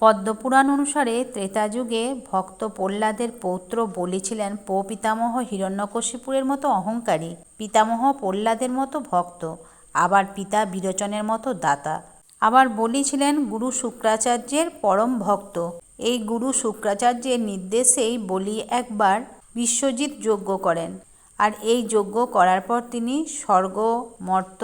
পদ্মপুরাণ অনুসারে ত্রেতা যুগে ভক্ত প্রহ্লাদের পৌত্র বলি ছিলেন প্রপিতামহ হিরণ্যকশিপুরের মতো অহংকারী, পিতামহ প্রহ্লাদের মতো ভক্ত, আবার পিতা বিরোচনের মতো দাতা। আবার বলি ছিলেন গুরু শুক্রাচার্যের পরম ভক্ত। এই গুরু শুক্রাচার্যের নির্দেশেই বলি একবার বিশ্বজিৎ যজ্ঞ করেন। আর এই যজ্ঞ করার পর তিনি স্বর্গ, মর্ত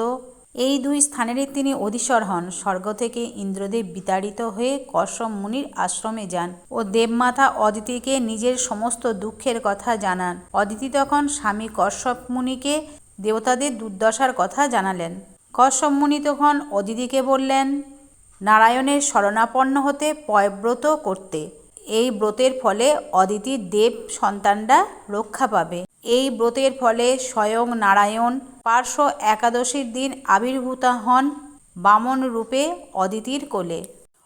এই দুই স্থানেরই তিনি অধীশ্বর হন। স্বর্গ থেকে ইন্দ্রদেব বিতাড়িত হয়ে কশ্যপ মুনির আশ্রমে যান ও দেবমাতা অদিতিকে নিজের সমস্ত দুঃখের কথা জানান। অদিতি তখন স্বামী কশ্যপ মুনিকে দেবতাদের দুর্দশার কথা জানালেন। কশ্যপ মুনি তখন অদিতিকে বললেন, নারায়ণের শরণাপন্ন হতে পয়ব্রত করতে। এই ব্রতের ফলে অদিতির দেব সন্তানরা রক্ষা পাবে। এই ব্রতের ফলে স্বয়ং নারায়ণ পার্শ্ব একাদশীর দিন আবির্ভূত হন বামন রূপে অদিতির কোলে।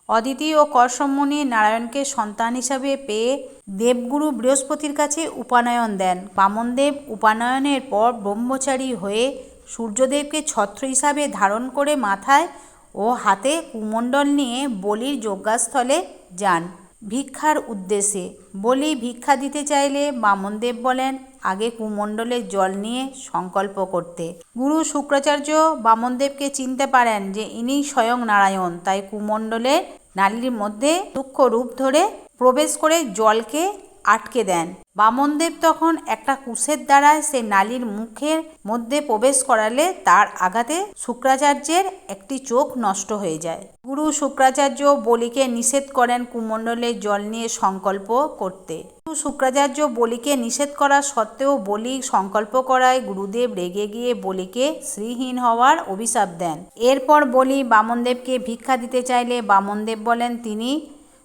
অদিতি ও কর্ষমুনি নারায়ণকে সন্তান হিসাবে পেয়ে দেবগুরু বৃহস্পতির কাছে উপানয়ন দেন। বামনদেব উপানয়নের পর ব্রহ্মচারী হয়ে সূর্যদেবকে ছত্র হিসাবে ধারণ করে মাথায় ও হাতে কুমণ্ডল নিয়ে বলির যজ্ঞাস্থলে যান। ভিক্ষার উদ্দেশ্যে বলি ভিক্ষা দিতে চাইলে বামনদেব বলেন, আগে কুমণ্ডলের জল নিয়ে সংকল্প করতে। গুরু শুক্রাচার্য বামনদেবকে চিনতে পারেন যে ইনি স্বয়ং নারায়ণ, তাই কুমণ্ডলের নালীর মধ্যে দুঃখ রূপ ধরে প্রবেশ করে জলকে আটকে দেন। বামনদেব তখন একটা কুশের দ্বারা সে নালীর মুখের মধ্যে প্রবেশ করালে তার আঘাতে শুক্রাচার্যের একটি চোখ নষ্ট হয়ে যায়। গুরু শুক্রাচার্য বলিকে নিষেধ করেন কুমণ্ডলে জল নিয়ে সংকল্প করতে। গুরু শুক্রাচার্য বলিকে নিষেধ করা সত্ত্বেও বলি সংকল্প করায় গুরুদেব রেগে গিয়ে বলিকে শ্রীহীন হওয়ার অভিশাপ দেন। এরপর বলি বামনদেবকে ভিক্ষা দিতে চাইলে বামনদেব বলেন, তিনি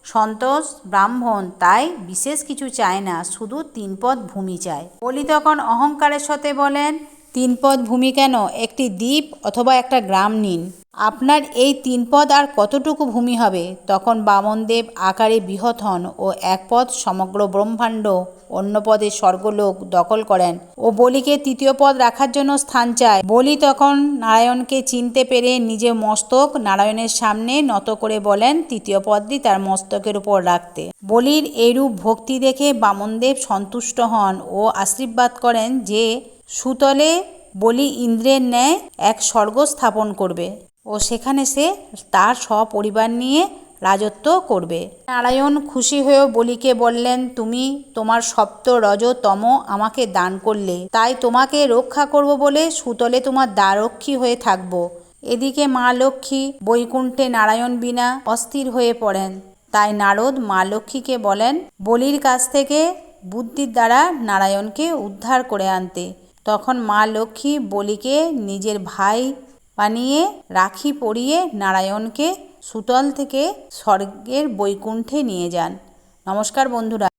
সন্তোষ ব্রাহ্মণ, তাই বিশেষ কিছু চায় না, শুধু তিনপদ ভূমি চায়। বলি তখন অহংকারের সাথে বলেন, তিনপদ ভূমি কেন? একটি দ্বীপ অথবা একটা গ্রাম নিন। আপনার এই তিন পদ আর কতটুকু ভূমি হবে? তখন বামনদেব আকারে বৃহৎ হন ও এক পদ সমগ্র ব্রহ্মাণ্ড, অন্য পদে স্বর্গলোক দখল করেন ও বলিকে তৃতীয় পদ রাখার জন্য স্থান চায়। বলি তখন নারায়ণকে চিনতে পেরে নিজের মস্তক নারায়ণের সামনে নত করে বলেন, তৃতীয় পদটি তার মস্তকের উপর রাখতে। বলির এইরূপ ভক্তি দেখে বামনদেব সন্তুষ্ট হন ও আশীর্বাদ করেন যে, সুতলে বলি ইন্দ্রের ন্যায় এক স্বর্গ স্থাপন করবে। ও সেখানে সে তার সপরিবার নিয়ে রাজত্ব করবে। নারায়ণ খুশি হয়েও বলিকে বললেন, তুমি তোমার সপ্ত রজতম আমাকে দান করলে। তাই তোমাকে রক্ষা করব বলে সুতলে তোমার দ্বারক্ষী হয়ে থাকব। এদিকে মা লক্ষ্মী বৈকুণ্ঠে নারায়ণ বিনা অস্থির হয়ে পড়েন। তাই নারদ মা লক্ষ্মীকে বলেন, বলির কাছ থেকে বুদ্ধির দ্বারা নারায়ণকে উদ্ধার করে আনতে। তখন মা লক্ষ্মী বলিকে নিজের ভাই বানিয়ে রাখি পরিয়ে নারায়ণকে সুতল থেকে স্বর্গের বৈকুণ্ঠে নিয়ে যান। নমস্কার বন্ধুরা।